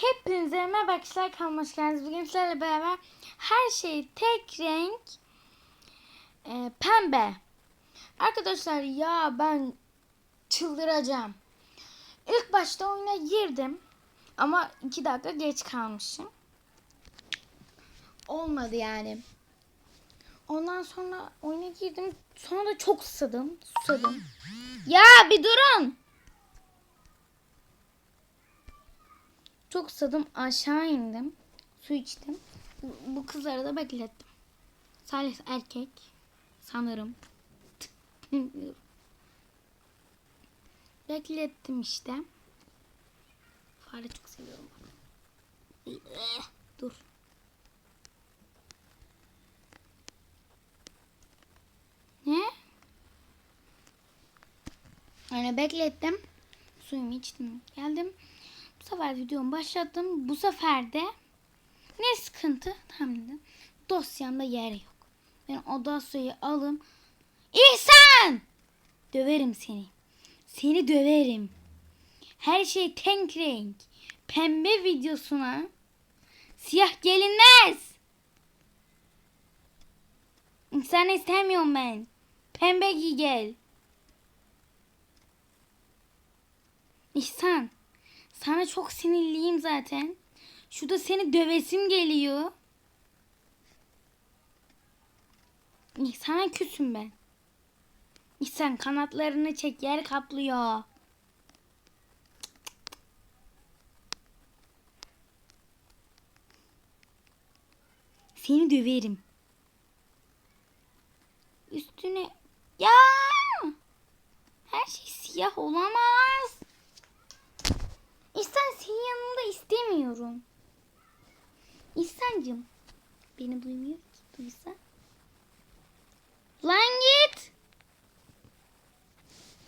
Hepinize merhaba arkadaşlar kanalıma geldiniz. Bugün sizlerle beraber her şey tek renk e, pembe. Arkadaşlar ya ben çıldıracağım. İlk başta oyuna girdim ama iki dakika geç kalmışım. Olmadı yani. Ondan sonra oyuna girdim. Sonra da çok susadım. Susadım. Ya bir durun. Çok susadım. Aşağı indim. Su içtim. Bu- kızları da beklettim. Salih erkek. Sanırım. Beklettim işte. Fare çok seviyorum. Dur. Ne? Yani beklettim. Suyumu içtim. Geldim. Bu sefer videomu başlattım. Bu sefer de ne sıkıntı? Tamam dedim. Dosyamda yer yok. Ben o dosyayı alım. İhsan! Döverim seni. Seni döverim. Her şey tenk renk. Pembe videosuna siyah gelinmez. Sen istemiyorum ben. Pembe giy gel. İhsan. Sana çok sinirliyim zaten. Şurada seni dövesim geliyor. Sana küsüm ben. İhsan kanatlarını çek yer kaplıyor. Seni döverim. Üstüne ya her şey siyah olamaz. İhsan senin yanında istemiyorum. İhsan'cığım beni duymuyor ki duysa. Lan git.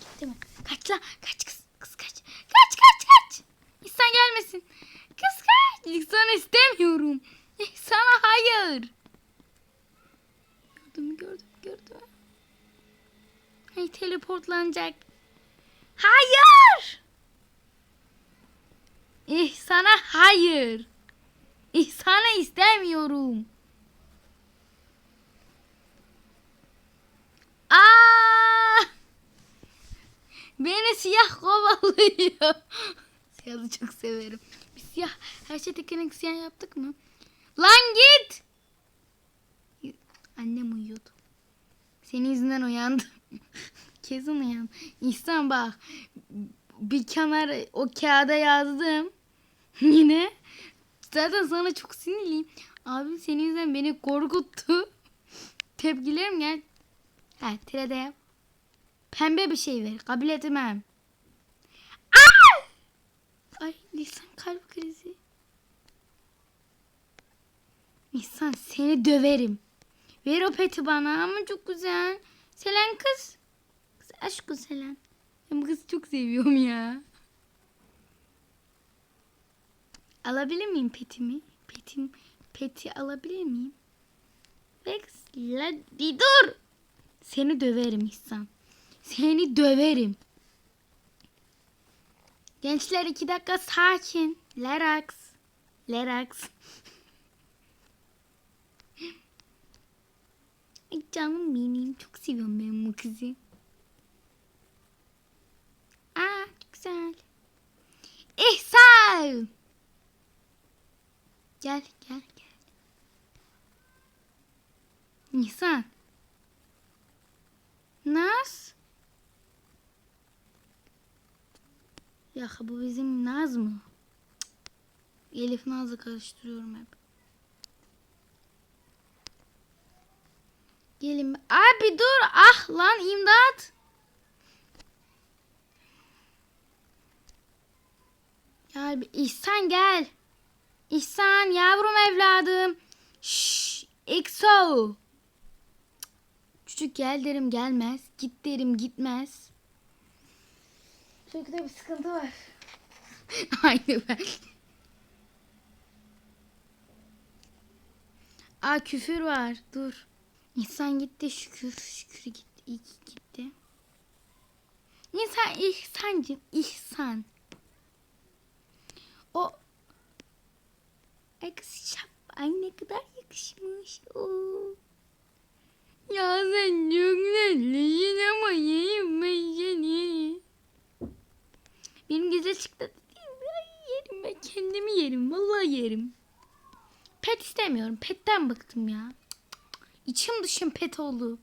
Gitti mi? Kaç lan kaç kız kız kaç. Kaç kaç kaç. İhsan gelmesin. Kız kaç. İhsan'ı istemiyorum. İhsan'a hayır. Gördüm gördüm gördüm. Hey teleportlanacak. Hayır. İhsan'a hayır. İhsan'ı istemiyorum. Aa! Beni siyah kovalıyor. Siyahı çok severim. Bir siyah her şey tekerek siyah yaptık mı? Lan git. Annem uyuyordu. Senin yüzünden uyandım. Kesin uyandım. İhsan bak bir kenar o kağıda yazdım. Yine. Zaten sana çok sinirliyim. Abim senin yüzünden beni korkuttu. Tepkilerim gel. Ha tirede. Pembe bir şey ver. Kabul etmem. Aa! Ay Nisan kalp krizi. Nisan seni döverim. Ver o peti bana ama çok güzel. Selen kız. Kız aşkı Selen. Ben bu kızı çok seviyorum ya. Alabilir miyim petimi? Petim, peti alabilir miyim? Rex, la, bir dur. Seni döverim İhsan. Seni döverim. Gençler iki dakika sakin. Lerax. Lerax. Ay canım benim. Çok seviyorum ben bu kızı. Aa çok güzel. İhsan. Gel gel gel. Nisan. Naz. Ya bu bizim Naz mı? Cık. Elif Naz'la karıştırıyorum hep. Gelin. Abi dur. Ah lan imdat. Gel bir İhsan gel. İhsan yavrum evladım. Şşş. EXO. Çocuk gel derim gelmez. Git derim gitmez. Çocukta bir sıkıntı var. Aynı ben. Aa küfür var. Dur. İnsan gitti şükür. Şükür gitti. İyi ki gitti. İnsan ihsancım. ihsan. O kadar yakışmış. Oo. Ya sen çok tatlısın ama yerim ben seni. Benim güzel çıktı? Ay, yerim ben kendimi yerim. Vallahi yerim. Pet istemiyorum. Petten bıktım ya. İçim dışım pet oldu.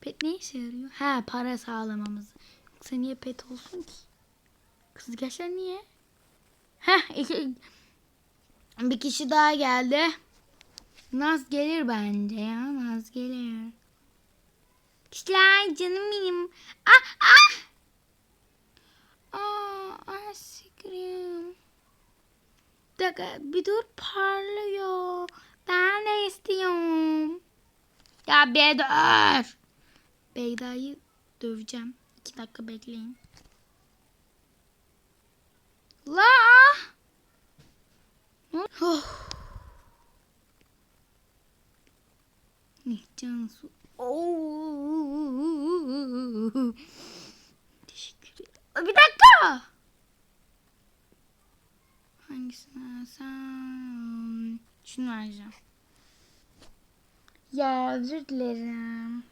Pet ne işe yarıyor? Ha para sağlamamız. Yoksa niye pet olsun ki? Kız gençler niye? Heh iki, bir kişi daha geldi. Naz gelir bence ya. Naz gelir. Kişiler canım benim. Ah ah. Aa aşkım. Bir dakika bir dur parlıyor. Ben de istiyorum. Ya bir dur. Beyda'yı döveceğim. İki dakika bekleyin. La! Oh. Ne Cansu. Oo. Teşekkür ederim. Bir dakika. Hangisini versem? Şunu vereceğim. Ya özür dilerim.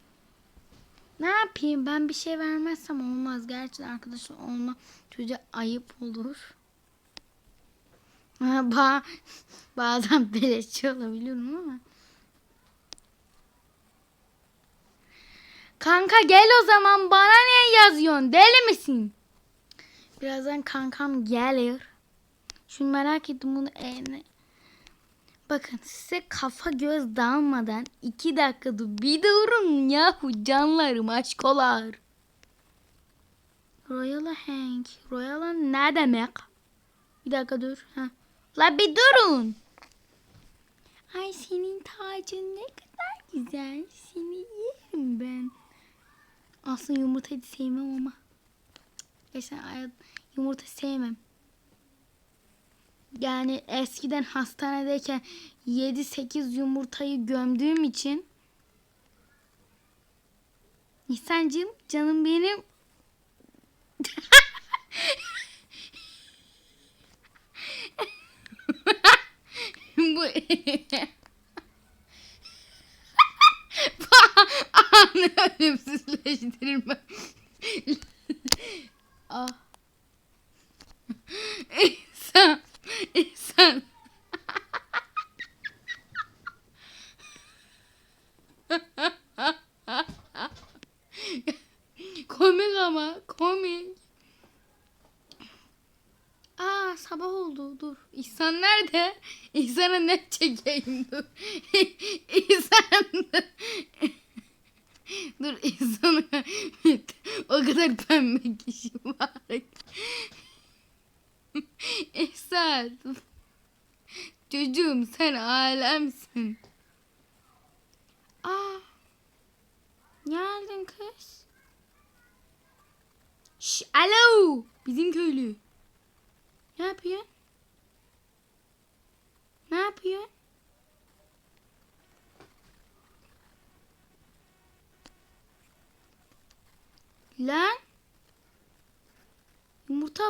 Ne yapayım ben bir şey vermezsem olmaz. Gerçekten arkadaşlar olma çocuğa ayıp olur. Ba bazen beleşçi olabiliyorum ama. Kanka gel o zaman bana niye yazıyorsun? Deli misin? Birazdan kankam gelir. Şunu merak ettim bunu eline. Bakın size kafa göz dalmadan iki dakikada bir durun yahu canlarım aşkolar. Royal Hank. Royal ne demek? Bir dakika dur. Ha. La bir durun. Ay senin tacın ne kadar güzel. Seni yerim ben. Aslında yumurtayı sevmem ama. Geçen yumurta sevmem. Yani eskiden hastanedeyken 7-8 yumurtayı gömdüğüm için Nisan'cığım canım benim Bu Anı ölümsüzleştirme. ah. İnsan. komik ama komik. Aa sabah oldu dur. İhsan nerede? İhsan'a ne çekeyim dur. İhsan dur İhsan'a o kadar pembe kişi var. İhsan çocuğum sen alemsin. Aa Nereden kız? Şş, alo bizim köylü. Ne yapıyorsun? Ne yapıyorsun? Lan. Yumurta.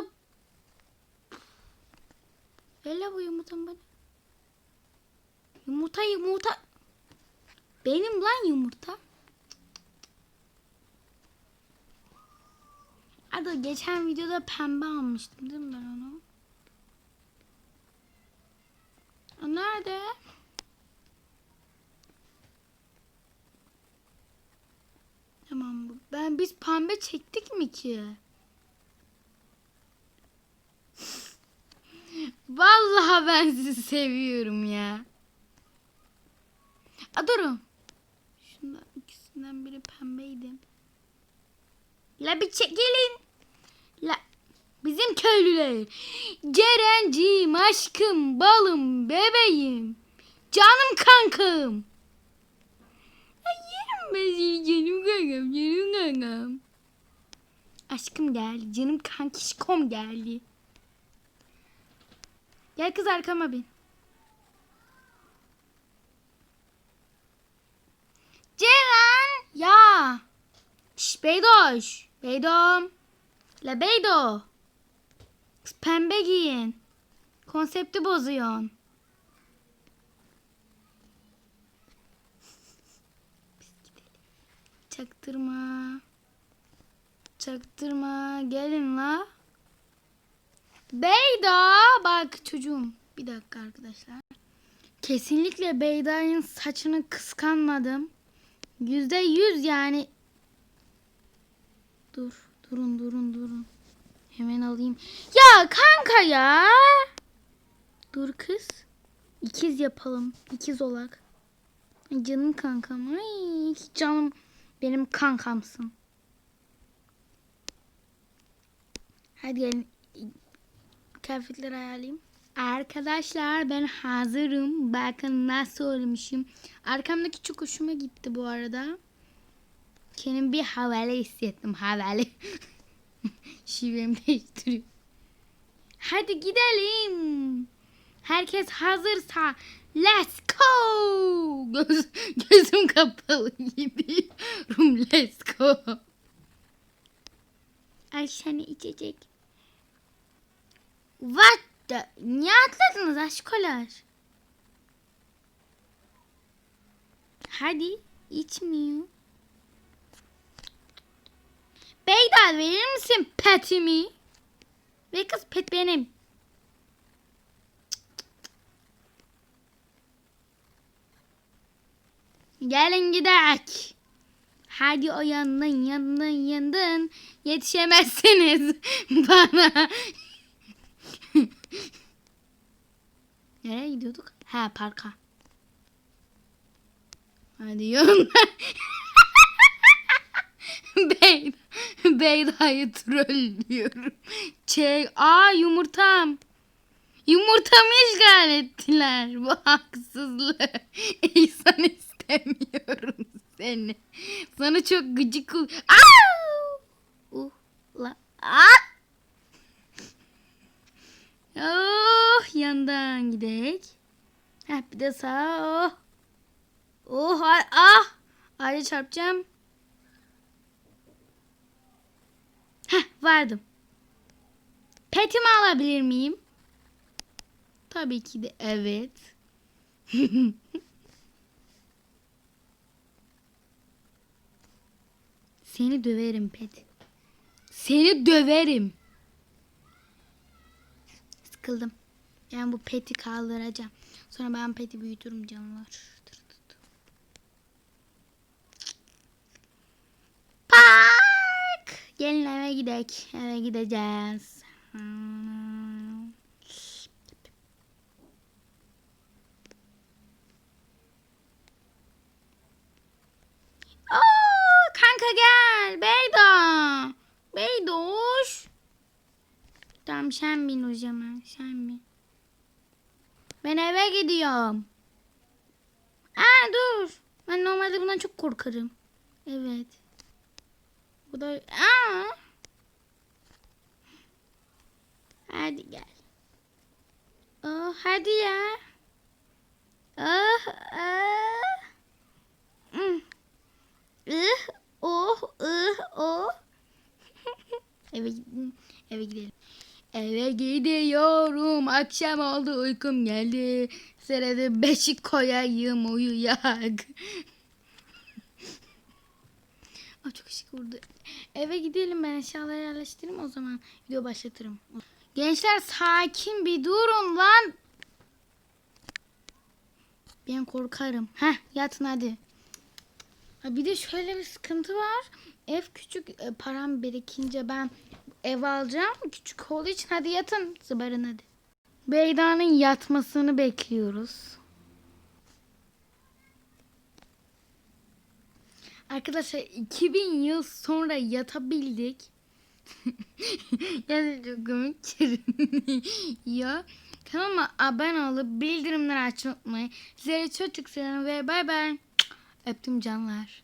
Ver bu yumurtamı bana. Yumurta yumurta. Benim lan yumurta. Hadi geçen videoda pembe almıştım değil mi ben onu? O nerede? Tamam bu. Ben biz pembe çektik mi ki? Vallahi ben sizi seviyorum ya. A durun. Şundan ikisinden biri pembeydi. La bir çekilin. La bizim köylüler. Cerencim, aşkım, balım, bebeğim. Canım kankam. Ay yerim ben seni canım kankam, canım kankam. Aşkım geldi, canım kankişkom geldi. Gel kız arkama bin. Ceren! Ya! Şş Beydoş! Beydom! La Beydo! Pembe giyin. Konsepti bozuyorsun. Çaktırma. Çaktırma. Gelin la. Beyda. Bak çocuğum. Bir dakika arkadaşlar. Kesinlikle Beyda'nın saçını kıskanmadım. Yüzde yüz yani. Dur. Durun durun durun. Hemen alayım. Ya kanka ya. Dur kız. İkiz yapalım. İkiz olak. Canım kankam. Ay canım. Benim kankamsın. Hadi gelin. Kıyafetleri ayarlayayım. Arkadaşlar ben hazırım. Bakın nasıl olmuşum. Arkamdaki çok hoşuma gitti bu arada. Kendim bir havalı hissettim. Havalı. Şivemi değiştiriyorum. Hadi gidelim. Herkes hazırsa let's go. Göz, gözüm kapalı gidiyorum. Let's go. Ay seni içecek. What the? Niye atladınız aşkolar? Hadi içmiyor. Beyda verir misin petimi? Ve kız pet benim. Gelin gidek. Hadi o yandan yandan yandan yetişemezsiniz bana. Nereye gidiyorduk? Ha parka. Hadi yandan. Beyda, Beyda'yı trollüyorum. Çek. Aa yumurtam. Yumurtamı işgal ettiler. Bu haksızlık. İnsan istemiyorum seni. Sana çok gıcık ol. Aa! Uh, la. Aa! Oh yandan gidek. Heh, bir de sağa. Oh. Oh ah. Ağaca çarpacağım. Heh vardım. Petimi alabilir miyim? Tabii ki de evet. Seni döverim pet. Seni döverim. Sıkıldım. Yani bu peti kaldıracağım. Sonra ben peti büyütürüm canlar. Park. Gelin eve gidek. Eve gideceğiz. Hmm. Oo, kanka gel. Beyda. Beydoş. Tamam sen bin o zaman. Sen bin. Ben eve gidiyorum. Aa dur. Ben normalde bundan çok korkarım. Evet. Bu da... Aa. Hadi gel. Oh hadi ya. Oh ah. Hmm. Ih, oh, ih, oh. eve, gidin- eve gidelim. Eve gidiyorum. Akşam oldu uykum geldi. Sırada beşik koyayım uyuyak. Aa, çok ışık vurdu. Eve gidelim ben eşyaları yerleştireyim o zaman video başlatırım. Gençler sakin bir durun lan. Ben korkarım. Heh yatın hadi. Ha, bir de şöyle bir sıkıntı var. Ev küçük e, param birikince ben ev alacağım. Küçük olduğu için hadi yatın. Zıbarın hadi. Beyda'nın yatmasını bekliyoruz. Arkadaşlar 2000 yıl sonra yatabildik. Gerçekten çok komik ya. Kanalıma abone olup bildirimleri açmayı. Sizleri çok çok seviyorum ve bay bay. Öptüm canlar.